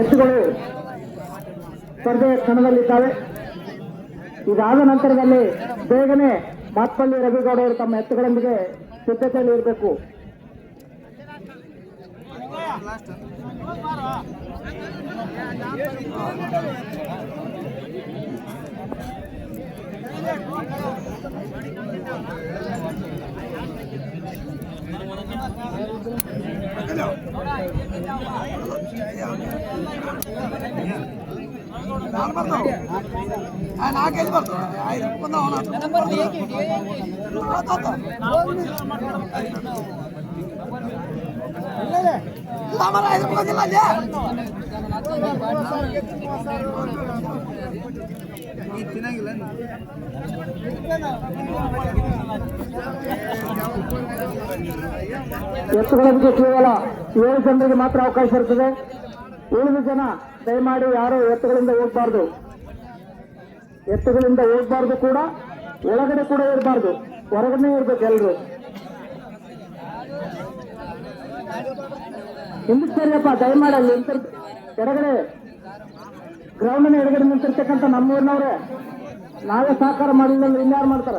ಎತ್ತುಗಳು ಸ್ಪರ್ಧೆ ಕಣದಲ್ಲಿದ್ದಾವೆ ಇದಾದ ನಂತರದಲ್ಲಿ ಬೇಗನೆ ಮಾತ್ಪಳ್ಳಿ ರವಿಗೌಡರು ತಮ್ಮ ಎತ್ತುಗಳೊಂದಿಗೆ ಸಿದ್ಧತೆಯಲ್ಲಿ ಇರಬೇಕು. ನಾಲ್ಕೈದು ಬರ್ತದೆ ಐದು ಬಂದ ಮರ ಐದು ಬಂದಿಲ್ಲ ಅಲ್ಲೇ ತಿನ್ನಂಗಿಲ್ಲ ಎತ್ತುಗಳಿಗೆ ಕೇವಲ ಏಳು ಜನರಿಗೆ ಮಾತ್ರ ಅವಕಾಶ ಇರ್ತದೆ ಉಳಿದ ಜನ, ದಯಮಾಡಿ ಯಾರು ಎತ್ತುಗಳಿಂದ ಹೋಗ್ಬಾರ್ದು. ಎತ್ತುಗಳಿಂದ ಹೋಗ್ಬಾರ್ದು ಕೂಡ, ಒಳಗಡೆ ಕೂಡ ಇರಬಾರ್ದು. ಹೊರಗಡೆ ಇರ್ಬೇಕು ಎಲ್ರು. ಹಿಂದಕ್ಕೆ ಸರಿಯಪ್ಪ, ದಯಮಾಡಿ ಅಲ್ಲಿ ಎಡಗಡೆ ಗ್ರೌಂಡ್ನ ಎಡಗಡೆ ನಿಂತಿರ್ತಕ್ಕಂಥ ನಮ್ಮೂರಿನವ್ರೆ, ನಾವೇ ಸಹಕಾರ ಮಾಡಿಲ್ಲ ಅಂದ್ರೆ ಇನ್ಯಾರು ಮಾಡ್ತಾರ?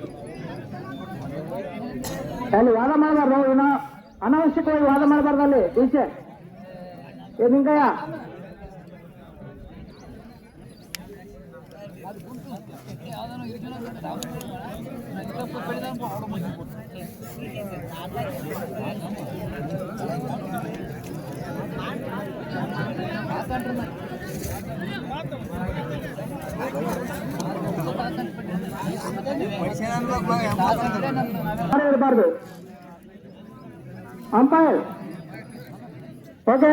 ಅಲ್ಲಿ ವಾದ ಮಾಡಬಾರ್ದು ಏನೋ ಅನಾವಶ್ಯಕವಾಗಿ ವಾದ ಮಾಡಬಾರ್ದು ಅಲ್ಲಿ ಈಚೆ ಏ ನಿಂಗಯ್ಯ ಇರಬಾರ್ದು. ಅಂಪೈರ್ ಓಕೆ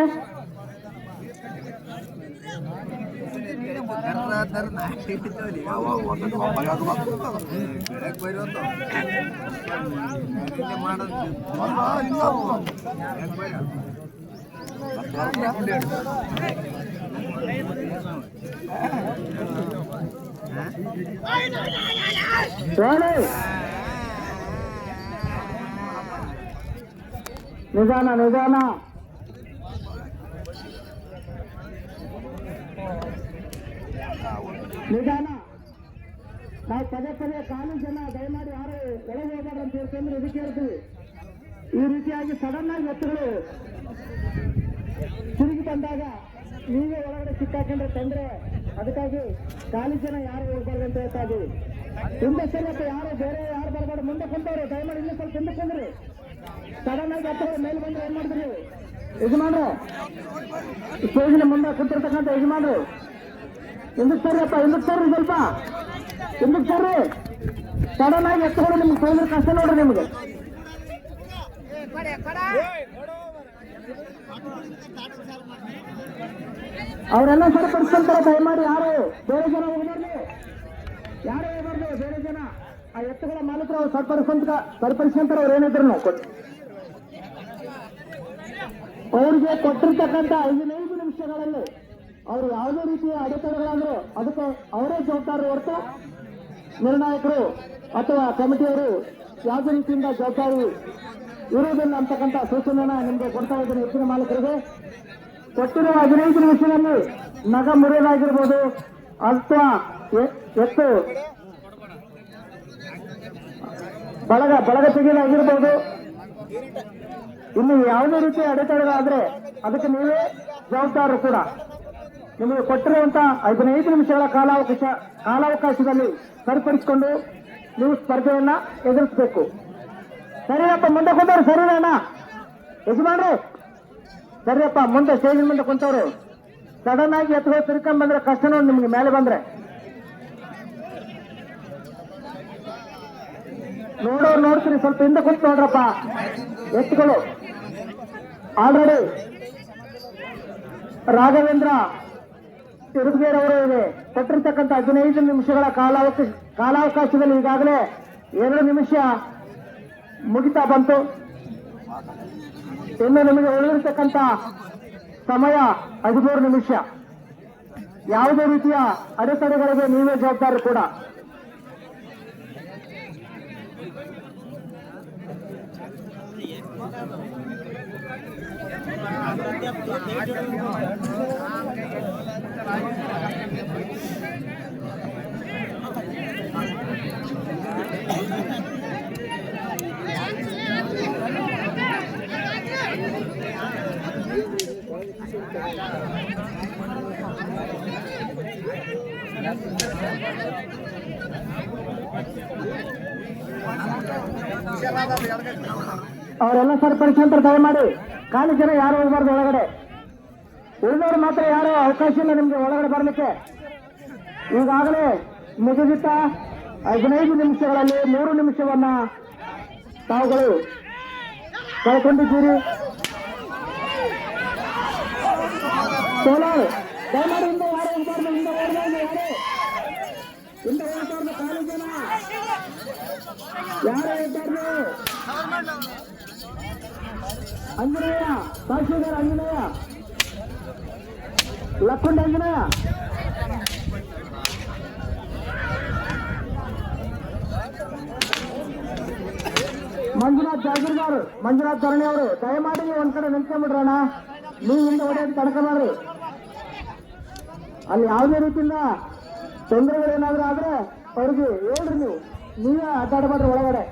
ರೋಣಿ ನಿಧಾನ ನಿಧಾನ. ನಿಧಾನ. ನಾವು ಪದೇ ಪದೇ ಕಾಲು ಜನ ದಯಮಾಡಿ ಯಾರು ಒಳಗೆ ಹೋಗ್ಬಾರ್ದು ಅಂತ ಹೇಳ್ಕೊಂಡ್ರೆ ಇದಕ್ಕೆ ಹೇಳ್ತೀವಿ. ಈ ರೀತಿಯಾಗಿ ಸಡನ್ ಆಗಿ ಎತ್ತುಗಳು ತಿರುಗಿ ಬಂದಾಗ ನೀವೇ ಒಳಗಡೆ ಸಿಕ್ಕಾಕೊಂಡ್ರೆ ತಂದ್ರೆ. ಅದಕ್ಕಾಗಿ ಖಾಲಿ ಜನ ಯಾರು ಹೋಗ್ಬಾರ್ದು ಅಂತ ಹೇಳ್ತಾ ಇದೀವಿ. ಹಿಂದೆ ಸರಿ ಯಾರು ಬೇರೆ ಯಾರು ಬರಬಾರ್ದು. ಮುಂದೆ ಕುಂತವ್ರು, ದಯಮಾಡಿ ಇನ್ನೂ ಸ್ವಲ್ಪ ಹಿಂದೆ ಕುಂದ್ರಿ. ಸಡನ್ ಆಗಿ ಎತ್ತುಗಳು ಮೇಲೆ ಬಂದ್ರೆ ಏನ್ ಮಾಡಿದ್ರಿ ಸ್ಟೇಜಿನ ಮುಂದೆ ಕುತ್ತಿರ್ತಕ್ಕಂಥ ಯಜಮಾನ್ರು. ಹಿಂದಕ್ಕೆ ಸರ್ರಿಯಪ್ಪ ಹಿಂದಕ್ಕೆ ಸರ್ರಿ ಸ್ವಲ್ಪ. ಹಿಂದಕ್ಕೆ ಸರ್ರಿ ಸಡನ್ ಆಗಿ ಎತ್ತುಗಳು ನಿಮ್ಗೆ ತೊಂದ್ರೆ ಕಷ್ಟ ನೋಡ್ರಿ ನಿಮ್ಗೆ. ಅವರೆಲ್ಲ ಸರಿಪಡಿಸ್ಕೊಂತಾರೆ, ದಯಮಾಡಿ ಯಾರು? ಬೇರೆ ಜನ ಹೋಗ್ಬಾರ್ದು. ಯಾರು ಹೋಗ್ಬಾರ್ದು, ಬೇರೆ ಜನ. ಆ ಎತ್ತುಗಳ ಮಾಲೀಕರು ಸರಿಪಡಿಸ್ಕೊಂತ ಸರಿಪಡಿಸ್ಕೊಂತಾರೆ, ಅವ್ರು ಏನಿದ್ರು ಕೊಟ್ಟು ಅವ್ರಿಗೆ ಕೊಟ್ಟಿರ್ತಕ್ಕಂಥ ಹದಿನೈದು ನಿಮಿಷಗಳಲ್ಲಿ ಅವರು ಯಾವುದೇ ರೀತಿಯ ಅಡೆತಡೆಗಳಾದ್ರು ಅದಕ್ಕೆ ಅವರೇ ಜವಾಬ್ದಾರಿ ಹೊರತು ನಿರ್ಣಾಯಕರು ಅಥವಾ ಕಮಿಟಿಯವರು ಯಾವುದೇ ರೀತಿಯಿಂದ ಜವಾಬ್ದಾರಿ ಇರುವುದಿಲ್ಲ ಅಂತಕ್ಕಂಥ ಸೂಚನೆನ ನಿಮಗೆ ಕೊಡ್ತಾ ಇದ್ದೇನೆ ಹೆಚ್ಚಿನ ಮಾಲೀಕರಿಗೆ. ಕೊಟ್ಟಿರುವ ಹದಿನೈದು ನಿಮಿಷದಲ್ಲಿ ನಗ ಮುರಿಯಲಾಗಿರ್ಬೋದು ಅಥವಾ ಎತ್ತು. ಬಳಗ ಬಳಗ ತೆಗೆಯಲಾಗಿರ್ಬೋದು. ಇನ್ನು ಯಾವುದೇ ರೀತಿ ಅಡೆತಡೆಗಳಾದ್ರೆ ಅದಕ್ಕೆ ನೀವೇ ಜವಾಬ್ದಾರರು ಕೂಡ. ನಿಮಗೆ ಕೊಟ್ಟಿರುವಂತಹ ಹದಿನೈದು ನಿಮಿಷಗಳ ಕಾಲಾವಕಾಶ, ಕಾಲಾವಕಾಶದಲ್ಲಿ ಸರಿಪಡಿಸಿಕೊಂಡು ನೀವು ಸ್ಪರ್ಧೆಯನ್ನ ಎದುರಿಸಬೇಕು. ಸರಿಯಪ್ಪ, ಮುಂದೆ ಕುಂತವ್ರು, ಸರಿ ಅಣ್ಣ. ಯಜಮಾನ್ರಿ, ಸರಿಯಪ್ಪ, ಮುಂದೆ ಸ್ಟೇಜಿನ ಮುಂದೆ ಕುಂತವ್ರು. ಸಡನ್ ಆಗಿ ಎತ್ಕೊಂಡು ತಿರ್ಕೊಂಡ್ ಬಂದ್ರೆ ಕಷ್ಟ ನೋಡಿ ನಿಮ್ಗೆ ಮೇಲೆ ಬಂದ್ರೆ. ನೋಡೋರು ನೋಡ್ತೀರಿ, ಸ್ವಲ್ಪ ಹಿಂದೆ ಕುಂತು ನೋಡ್ರಪ್ಪ. ಎತ್ತುಗಳು ಆಲ್ರೆಡಿ ರಾಘವೇಂದ್ರ ತಿರುಗೇರವರು ಇದೆ. ಕೊಟ್ಟಿರ್ತಕ್ಕಂಥ ಹದಿನೈದು ನಿಮಿಷಗಳ ಕಾಲಾವಕಾಶ ಕಾಲಾವಕಾಶದಲ್ಲಿ ಈಗಾಗಲೇ ಎರಡು ನಿಮಿಷ ಮುಗಿತಾ ಬಂತು. ಇನ್ನು ನಿಮಗೆ ಉಳಿದಿರ್ತಕ್ಕಂಥ ಸಮಯ ಹದಿಮೂರು ನಿಮಿಷ. ಯಾವುದೇ ರೀತಿಯ ಅಡೆತಡೆಗಳಿಗೆ ನೀವೇ ಜವಾಬ್ದಾರಿ ಕೂಡ. Gracias. ಅವರೆಲ್ಲ ದಯ ಮಾಡಿ ಖಾಲಿ ಜನ ಯಾರು ಹೋಗಬಾರ್ದು ಒಳಗಡೆ? ಉಳಿದವರು ಮಾತ್ರ ಯಾರು ಅವಕಾಶ ಇಲ್ಲ ನಿಮ್ಗೆ ಒಳಗಡೆ ಬರಲಿಕ್ಕೆ. ಈಗಾಗಲೇ ಮುಗಿದಿತ್ತ ಹದಿನೈದು ನಿಮಿಷಗಳಲ್ಲಿ ಮೂರು ನಿಮಿಷವನ್ನ ತಾವುಗಳು ಕಳ್ಕೊಂಡಿದ್ದೀರಿ. ಯಾರು ಹೋಗಬಾರ್ದು ಜನ ಯಾರು? ಹೋಗಬಾರ್ದು ಅಂಜನೇಯ, ತಹಶೀಲ್ದಾರ್ ಅಂಜನೇಯ. ಲಕ್ಕುಂಡ ಅಂಜನೇಯ. ಮಂಜುನಾಥ್ ಜಾಗೀರ್ದಾರ್, ಮಂಜುನಾಥ್ ಧರಣಿ ಅವರು, ದಯಮಾಡಿ ಒಂದ್ ಕಡೆ ನಿಂತ್ಕೊಂಡ್ಬಿಡ್ರಣ ನೀವು ಹಿಂದೆ ಹೊಡೆಯೋದು ತಡ್ಕೊಬಾರ್ರಿ ಅಲ್ಲಿ ಯಾವುದೇ ರೀತಿಯಿಂದ ತೊಂದರೆಗಳೇನಾದ್ರೂ ಆದ್ರೆ ಅವ್ರಿಗೆ ಹೇಳ್ರಿ ನೀವು. ನೀವೇ ಅಡ್ಡಾಡಬಾರ್ರಿ ಒಳಗಡೆ.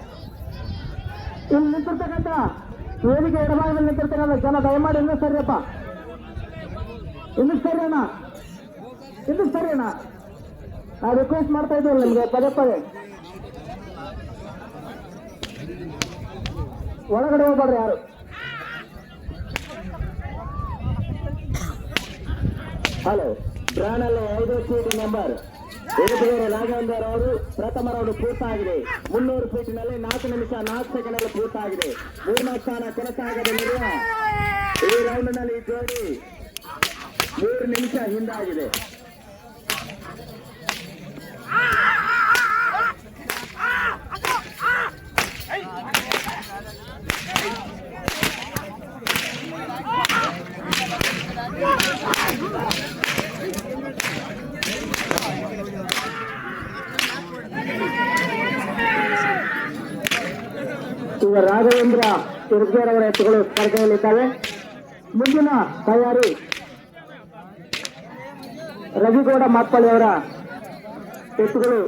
ಇಲ್ಲಿ ನಿಂತಿರ್ತಕ್ಕಂಥ ವೇದಿಕೆ ಎಡಭಾಗದಲ್ಲಿ ನಿಂತಿರ್ತಕ್ಕಂಥ ಜನ ದಯಮಾಡಿ ಇನ್ನೂ ಸರಿಯಪ್ಪ. ಇನ್ನೂ ಸರಿ ಅಣ್ಣ ಇನ್ನೂ ಸರಿ ಅಣ್ಣ ನಾ ರಿಕ್ವೆಸ್ಟ್ ಮಾಡ್ತಾ ಇದ್ದೀವಿ ನಿಮ್ಗೆ, ಪದೇ ಪದೇ. ಒಳಗಡೆ ಹೋಗ್ಬೇಡ್ರಿ ಯಾರು. ಹಲೋ ಬ್ರಾನಲ್ಲಿ ಐದು ಸೀಟ್ ನಂಬರ್ ಎದುರುಗಡೆ ರಾಘವೇಂದ್ರ ಅವರು, ಪ್ರಥಮ ರೌಂಡ್ ಪೂರ್ತಾಗಿದೆ ಮುನ್ನೂರು ಫೀಟ್ನಲ್ಲಿ ನಾಲ್ಕು ನಿಮಿಷ, ನಾಲ್ಕು ಸೆಕೆಂಡ್ ಅಲ್ಲಿ ಪೂರ್ತಾಗಿದೆ ಮೂರನೇ ಸ್ಥಾನ ನಿಲ್ಲುವ ಈ ರೌಂಡ್ನಲ್ಲಿ ಜೋಡಿ ಮೂರು ನಿಮಿಷ ಹಿಂದಾಗಿದೆ. ಈಗ ರಾಘವೇಂದ್ರ ತಿರುಗೇರ್ ಅವರ ಎತ್ತುಗಳು ಸ್ಪರ್ಧೆಯಲ್ಲಿದ್ದಾವೆ. ಮುಂದಿನ ತಯಾರಿ ರವಿಗೌಡ ಅವರ ಎತ್ತುಗಳು.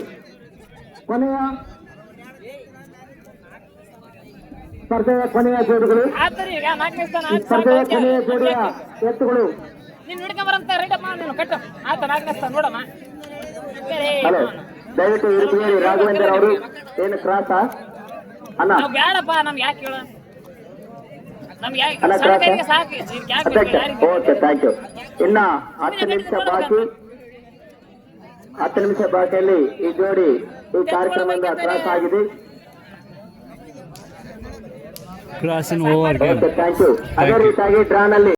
ಕೊನೆಯ ಸ್ಪರ್ಧೆಯ ಕೊನೆಯ ಜೋಡಿಗಳು. ಸ್ಪರ್ಧೆಯ ಕೊನೆಯ. ಜೋಡಿಯ ಎತ್ತುಗಳು. ದಯವಿಟ್ಟು ಇರುಗೇರಿ ರಾಘವೇಂದ್ರ ಅವರು ಏನು ಕ್ರಾಸ? ಅಣ್ಣ ನಾವ್ ಬ್ಯಾಡಪ್ಪ ನಮ್ಗೆ ಯಾಕೆ ಹೇಳ? ನಮ್ಗೆ ಯಾಕೆ ಅಲ್ಲ, ಸಣ್ಣ ಸಾಕು ಯಾಕೆ ಬೇಕು? ಓಕೆ ಥ್ಯಾಂಕ್ ಯು ಇನ್ನ ಹತ್ತು ನಿಮಿಷ ಬಾಕಿ. ಹತ್ತು ನಿಮಿಷ ಬಾಕಿಯಲ್ಲಿ ಈ ಜೋಡಿ ಈ ಕಾರ್ಯಕ್ರಮದಿಂದ ಕ್ರಾಸ್ ಆಗಿದೆ. ಕ್ರಾಸ್. ಓಕೆ ಥ್ಯಾಂಕ್ ಯು ಅದೇ ರೀತಿಯಾಗಿ ಡ್ರಾನಲ್ಲಿ